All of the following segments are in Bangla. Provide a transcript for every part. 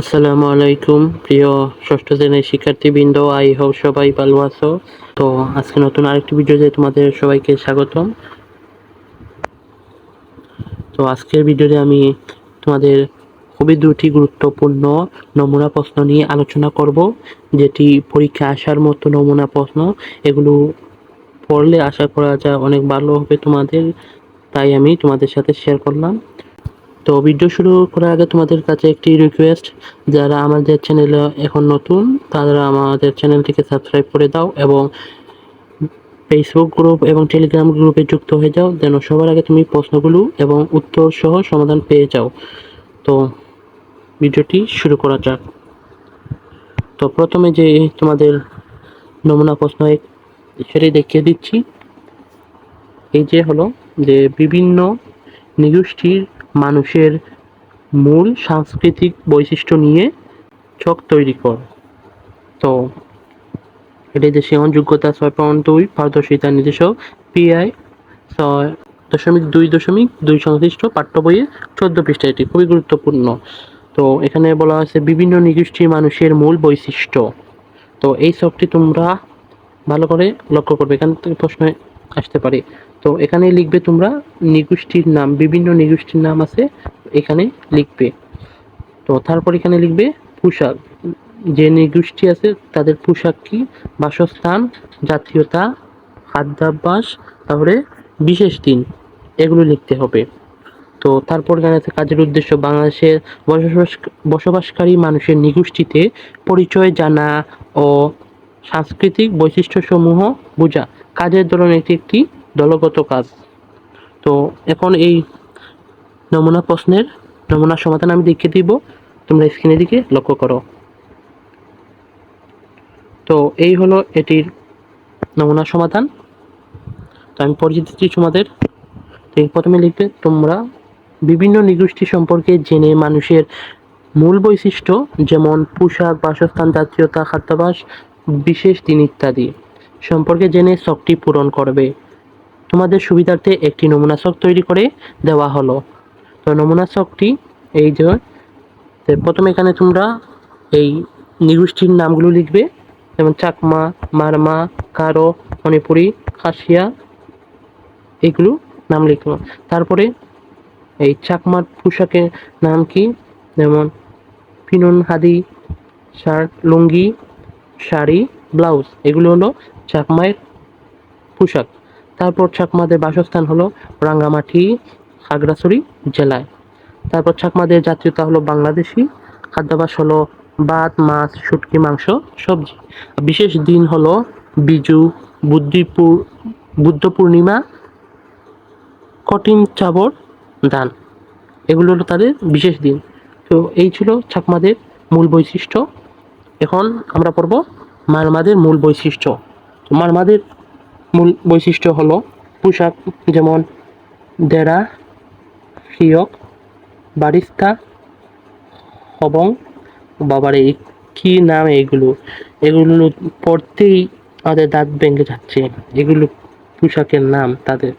আসসালামু আলাইকুম, প্রিয় ষষ্ঠ শ্রেণির শিক্ষার্থীবৃন্দ, আই হোপ সবাই ভালো আছো। তো আজকে নতুন আরেকটি ভিডিওতে তোমাদের সবাইকে স্বাগতম। তো আজকের ভিডিওতে আমি তোমাদের খুবই দুটি গুরুত্বপূর্ণ নমুনা প্রশ্ন নিয়ে আলোচনা করব, যেটি পরীক্ষা আসার মতো নমুনা প্রশ্ন। এগুলো পড়লে আশা করা যায় অনেক ভালো হবে তোমাদের, তাই আমি তোমাদের সাথে শেয়ার করলাম। তো ভিডিও শুরু করার আগে তোমাদের কাছে একটি রিকোয়েস্ট যারা আমাদের চ্যানেলে এখন নতুন, তারা আমাদের চ্যানেলটিকে সাবস্ক্রাইব করে দাও এবং ফেসবুক গ্রুপ এবং টেলিগ্রাম গ্রুপে যুক্ত হয়ে যাও, যেন সবার আগে তুমি প্রশ্নগুলো এবং উত্তর সহ সমাধান পেয়ে যাও। তো ভিডিওটি শুরু করা যাক। তো প্রথমে যে তোমাদের নমুনা প্রশ্ন সেটাই দেখিয়ে দিচ্ছি। এই যে হলো যে বিভিন্ন নিগোষ্ঠীর মানুষের মূল সাংস্কৃতিক বৈশিষ্ট্য নিয়ে ছক তৈরি কর। তো এটি দেশে যোগ্যতা ছয় পয়েন্ট দুই পারদর্শিতা নির্দেশক পিআই ছয় দশমিক দুই দশমিক দুই সংশ্লিষ্ট পাঠ্য বইয়ে চোদ্দ পৃষ্ঠা। এটি খুবই গুরুত্বপূর্ণ। তো, এখানে বলা হয়েছে বিভিন্ন নিগোষ্ঠীর মানুষের মূল বৈশিষ্ট্য। তো, এই ছকটি তোমরা ভালো করে লক্ষ্য করবে। এখান থেকে প্রশ্ন আসতে পারে। তো এখানে লিখবে তোমরা নিগোষ্ঠীর নাম, বিভিন্ন নিগোষ্ঠীর নাম আছে, এখানে লিখবে। তো তারপর এখানে লিখবে পোশাক। যে নিগোষ্ঠী আছে, তাদের পোশাক কি? বাসস্থান, জাতীয়তা, খাদ্যাভ্যাস, তারপরে বিশেষ দিন, এগুলো লিখতে হবে। তো তারপর এখানে আছে কাজের উদ্দেশ্য, বাংলাদেশের বসবাস, বসবাসকারী মানুষের নিগোষ্ঠীতে পরিচয় জানা ও সাংস্কৃতিক বৈশিষ্ট্যসমূহ বোঝা। কাজের ধরন এটি একটি দলগত কাজ। তো এখন এই নমুনা প্রশ্নের, নমুনা সমাধান আমি দেখিয়ে দিব। তোমরা স্ক্রিনের দিকে লক্ষ্য করো। তো এই হলো এটির নমুনা সমাধান। তো আমি পরিচিত দিচ্ছি তোমাদের। প্রথমে লিখবে, তোমরা বিভিন্ন নিগোষ্ঠী সম্পর্কে জেনে মানুষের মূল বৈশিষ্ট্য, যেমন পোশাক, বাসস্থান, জাতীয়তা খাদ্যাভ্যাস বিশেষ দিন ইত্যাদি। সম্পর্কে জেনে শখটি পূরণ করবে। তোমাদের সুবিধার্থে একটি নমুনা ছক তৈরি করে দেওয়া হলো। তো নমুনা ছকটি এই যে প্রথমে এখানে তোমরা এই নিগোষ্ঠীর নামগুলো লিখবে, যেমন চাকমা, মারমা, কারও, মণিপুরি, খাসিয়া, এগুলো নাম লিখব তারপরে এই চাকমার পোশাকের নাম কি? যেমন পিনন হাদি, শার্ট, লুঙ্গি, শাড়ি, ব্লাউজ, এগুলো হলো চাকমায়ের পোশাক। তারপর চাকমাদের বাসস্থান হলো রাঙ্গামাটি, খাগড়াছড়ি জেলায়। তারপর চাকমাদের জাতীয়তা হলো বাংলাদেশি। খাদ্যাভ্যাস হলো ভাত, মাছ, শুটকি, মাংস, সবজি। বিশেষ দিন হলো বিজু, বুদ্ধিপুর বুদ্ধ পূর্ণিমা কঠিন চাবর, দান। এগুলো হলো তাদের বিশেষ দিন। তো এই ছিল চাকমাদের মূল বৈশিষ্ট্য। এখন আমরা পড়ব মারমাদের মূল বৈশিষ্ট্য। মারমাদের মূল বৈশিষ্ট্য হলো পোশাক যেমন দেড়া, ফিয়ক, বারিস্তা এবং বাবার, কী নাম এগুলো? এগুলো পড়তেই আমাদের দাঁত ভেঙে যাচ্ছে। এগুলো পোশাকের নাম তাদের।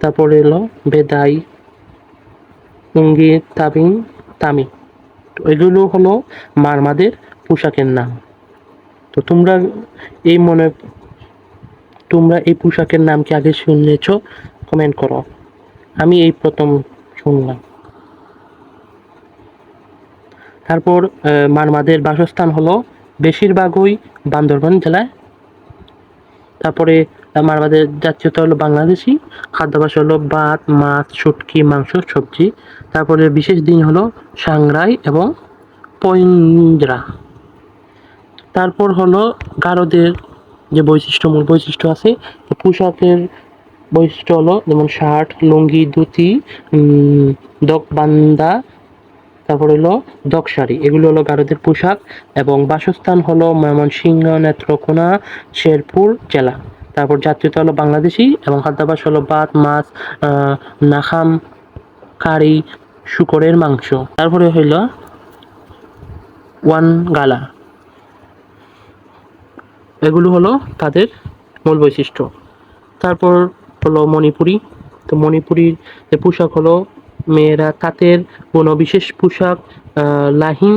তারপরে এলো বেদাই, উঙ্গি, তাবিং, তামি। এগুলো হলো মারমাদের পোশাকের নাম। তো তোমরা এই মনে, তোমরা এই পোশাকের নাম কি আগে শুনেছ? কমেন্ট করো। আমি এই প্রথম শুনলাম। তারপর মারমাদের বাসস্থান হলো বেশিরভাগই বান্দরবান জেলায়। তারপরে মারমাদের জাতীয়তা হলো বাংলাদেশি, খাদ্যাভ্যাস হলো ভাত, মাছ, শুটকি, মাংস, সবজি। তারপরে বিশেষ দিন হলো সাংরাই এবং পইঞ্জরা তারপর হলো গারোদের যে বৈশিষ্ট্য, মূল বৈশিষ্ট্য আছে পোশাকের বৈশিষ্ট্য হলো যেমন শার্ট, লুঙ্গি, ধুতি দকবান্দা তারপর হলো দকশাড়ি এগুলো হলো গারোদের পোশাক এবং বাসস্থান হলো ময়মনসিংহ, নেত্রকোনা, শেরপুর জেলা। তারপর জাতীয়তা হলো বাংলাদেশি এবং খাদ্যাভ্যাস হলো ভাত, মাছ নাখাম, কারি, শুকরের মাংস। তারপরে হইল ওয়ান গালা এগুলো হলো তাদের মূল বৈশিষ্ট্য। তারপর হলো মণিপুরি। তো মণিপুরীর যে পোশাক হলো মেয়েরা তাঁতের কোনো বিশেষ পোশাক লাহিং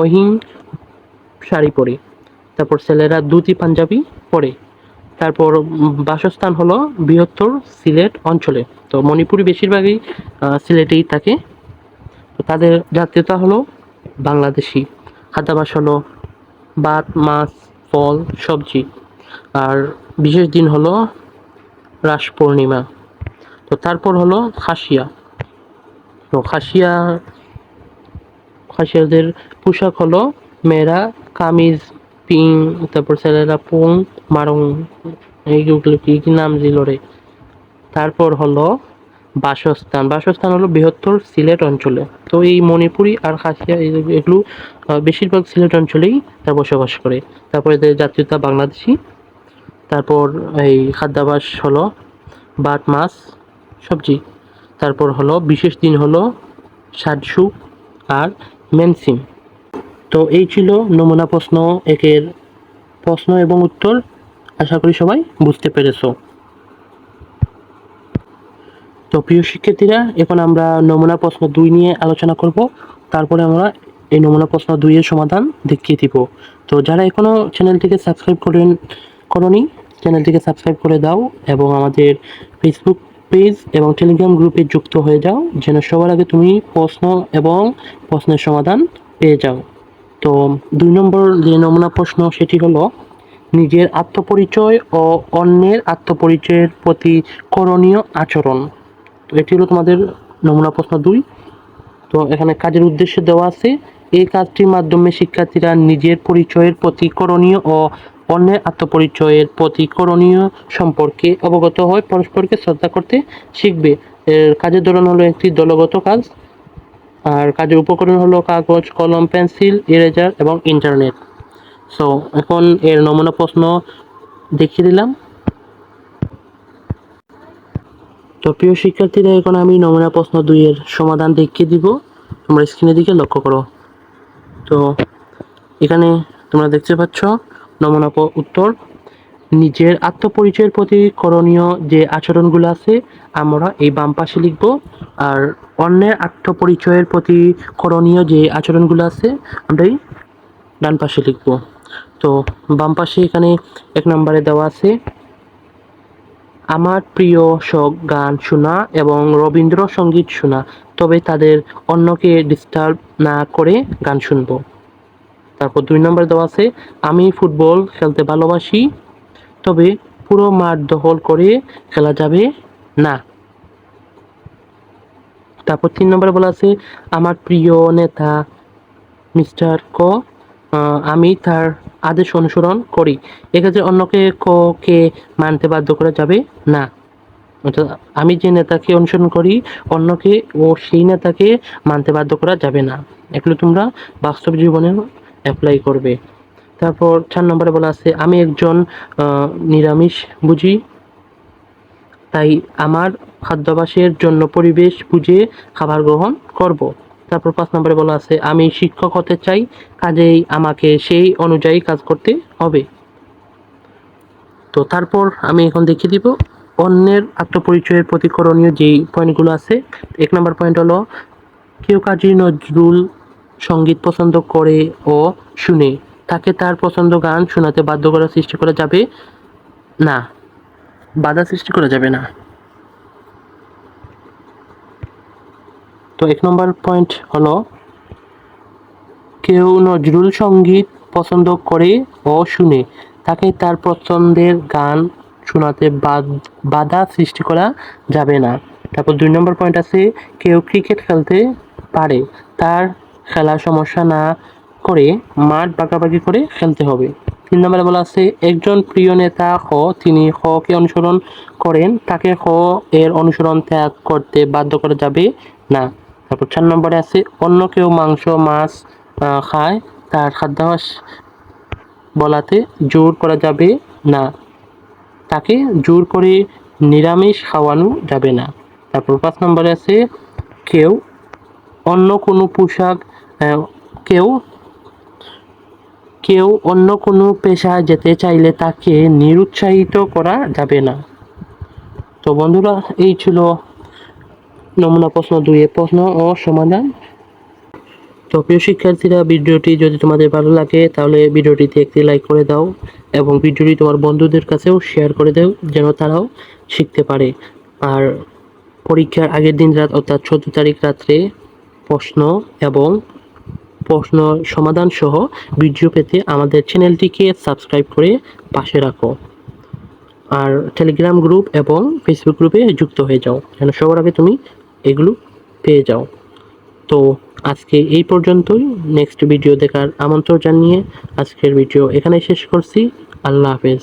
অহিং শাড়ি পরে। তারপর ছেলেরা ধুতি, পাঞ্জাবি পরে। তারপর বাসস্থান হলো বৃহত্তর সিলেট অঞ্চলে। তো মণিপুরি বেশিরভাগই সিলেটেই থাকে। তো তাদের জাতীয়তা হলো বাংলাদেশি। খাদ্যাভাস হলো ভাত মাছ ফল, সবজি। আর বিশেষ দিন হলো রাস পূর্ণিমা। তো তারপর হলো খাসিয়া। তো খাসিয়া, খাসিয়াদের পোশাক হলো মেয়েরা কামিজ, পিং, তারপর ছেলেরা পুং, মারং এইগুলো কি নাম দিল রে? তারপর হলো বাসস্থান। বাসস্থান হলো বৃহত্তর সিলেট অঞ্চলে। তো এই মণিপুরি আর খাসিয়া এগুলো বেশিরভাগ সিলেট অঞ্চলেই তারা বসবাস করে। তারপর এদের জাতীয়তা বাংলাদেশি, তারপর এই খাদ্যাভাস হলো বাট মাছ, সবজি। তারপর হলো, বিশেষ দিন হলো সাজসু আর মেনসিম তো এই ছিল নমুনা প্রশ্ন একের প্রশ্ন এবং উত্তর। আশা করি সবাই বুঝতে পেরেছ। তো প্রিয় শিক্ষার্থীরা, এখন আমরা নমুনা প্রশ্ন দুই নিয়ে আলোচনা করব। তারপরে আমরা এই নমুনা প্রশ্ন দুইয়ের সমাধান দেখিয়ে দিব। তো যারা এখনও চ্যানেলটিকে সাবস্ক্রাইব করেন, করনি, চ্যানেলটিকে সাবস্ক্রাইব করে দাও এবং আমাদের ফেসবুক পেজ এবং টেলিগ্রাম গ্রুপে যুক্ত হয়ে যাও, যেন সবার আগে তুমি প্রশ্ন এবং প্রশ্নের সমাধান পেয়ে যাও। তো দুই নম্বর যে নমুনা প্রশ্ন, সেটি হলো, নিজের আত্মপরিচয় ও অন্যের আত্মপরিচয়ের প্রতি করণীয় আচরণ। এটি হলো তোমাদের নমুনা প্রশ্ন দুই। তো এখানে কাজের উদ্দেশ্যে দেওয়া আছে, এই কাজটির মাধ্যমে শিক্ষার্থীরা নিজের পরিচয়ের প্রতি করণীয় ও অন্যের আত্মপরিচয়ের প্রতি করণীয় সম্পর্কে অবগত হয় পরস্পরকে শ্রদ্ধা করতে শিখবে। এর কাজের ধরন হলো একটি দলগত কাজ, আর কাজের উপকরণ হলো কাগজ, কলম, পেন্সিল, ইরেজার এবং ইন্টারনেট। সো এখন এর নমুনা প্রশ্ন দেখিয়ে দিলাম। তো প্রিয় শিক্ষার্থীরা, এখন আমি নমুনা প্রশ্ন দুইয়ের সমাধান দেখিয়ে দিব। তোমরা স্ক্রিনের দিকে লক্ষ্য করো। তো এখানে তোমরা দেখতে পাচ্ছ নমুনা উত্তর। নিজের আত্মপরিচয়ের প্রতি করণীয় যে আচরণগুলো আছে, আমরা এই বাম পাশে লিখব। আর অন্যের আত্মপরিচয়ের প্রতি করণীয় যে আচরণগুলো আছে আমরা এই ডান পাশে লিখব। তো বাম পাশে এখানে এক নম্বরে দেওয়া আছে আমার প্রিয় শখ গান শোনা এবং রবীন্দ্রসঙ্গীত শোনা। তবে তাদের অন্যকে ডিস্টার্ব না করে গান শুনব। তারপর দুই নম্বর দেওয়া আছে, আমি ফুটবল খেলতে ভালোবাসি, তবে পুরো মাঠ দখল করে খেলা যাবে না। তারপর তিন নম্বরে বলা আছে, আমার প্রিয় নেতা মিস্টার ক আমি তার আদেশ অনুসরণ করি। এক্ষেত্রে অন্যকে ক কে মানতে বাধ্য করা যাবে? না। অর্থাৎ আমি যে নেতাকে অনুসরণ করি, অন্যকে ও সেই নেতাকে মানতে বাধ্য করা যাবে না। এগুলো তোমরা বাস্তব জীবনে অ্যাপ্লাই করবে। তারপর চার নম্বরে বলা আছে, আমি একজন নিরামিষ বুঝি। তাই আমার খাদ্যাভাসের জন্য পরিবেশ বুঝে খাবার গ্রহণ করব। তারপর পাঁচ নম্বরে বলা আছে, আমি শিক্ষক হতে চাই, কাজেই আমাকে সেই অনুযায়ী কাজ করতে হবে। তো তারপর আমি এখন দেখিয়ে দিব অন্যের আত্মপরিচয়ের প্রতিকরণীয় যেই পয়েন্টগুলো আছে। এক নম্বর পয়েন্ট হলো, কেউ কাজী নজরুল সংগীত পছন্দ করে ও শুনে, তাকে তার পছন্দ গান শোনাতে বাধ্য করার সৃষ্টি করা যাবে না। বাধা সৃষ্টি করা যাবে না। তো এক নম্বর পয়েন্ট হলো, কেউ নজরুল সংগীত পছন্দ করে ও শুনে, তাকে তার পছন্দের গান শোনাতে বাধা সৃষ্টি করা যাবে না। তারপর দুই নম্বর পয়েন্ট আছে, কেউ ক্রিকেট খেলতে পারে, তার খেলার সমস্যা না করে মাঠ বাঁকাবাকি করে খেলতে হবে। তিন নম্বরে বলা আছে, একজন প্রিয় নেতা হ, তিনি হকে অনুসরণ করেন, তাকে হ এর অনুসরণ ত্যাগ করতে বাধ্য করা যাবে না। তারপর চার নম্বরে আছে, অন্য কেউ মাংস, মাছ খায়, তার খাদ্যাভ্যাস বলাতে জোর করা যাবে না। তাকে জোর করে নিরামিষ খাওয়ানো যাবে না। তারপর পাঁচ নম্বরে আছে, কেউ অন্য কোনো পোশাক কেউ কেউ অন্য কোনো পেশায় যেতে চাইলে তাকে নিরুৎসাহিত করা যাবে না। তো বন্ধুরা, এই ছিল নমুনা প্রশ্ন দুইয়ের প্রশ্ন ও সমাধান। তো প্রিয় শিক্ষার্থীরা, ভিডিওটি যদি তোমাদের ভালো লাগে, তাহলে ভিডিওটিতে একটি লাইক করে দাও এবং ভিডিওটি তোমার বন্ধুদের কাছেও শেয়ার করে দাও, যেন তারাও শিখতে পারে। আর পরীক্ষার আগের দিন রাত, অর্থাৎ চোদ্দ তারিখ রাত্রে প্রশ্ন এবং প্রশ্ন সমাধান সহ ভিডিও পেতে আমাদের চ্যানেলটিকে সাবস্ক্রাইব করে পাশে রাখো। আর টেলিগ্রাম গ্রুপ এবং ফেসবুক গ্রুপে যুক্ত হয়ে যাও। যেন সবার আগে তুমি এগুলো পেয়ে যাও। তো আজকে এই পর্যন্তই। নেক্সট ভিডিও দেখার আমন্ত্রণ জানিয়ে আজকের ভিডিও এখানে শেষ করছি। আল্লাহ হাফেজ।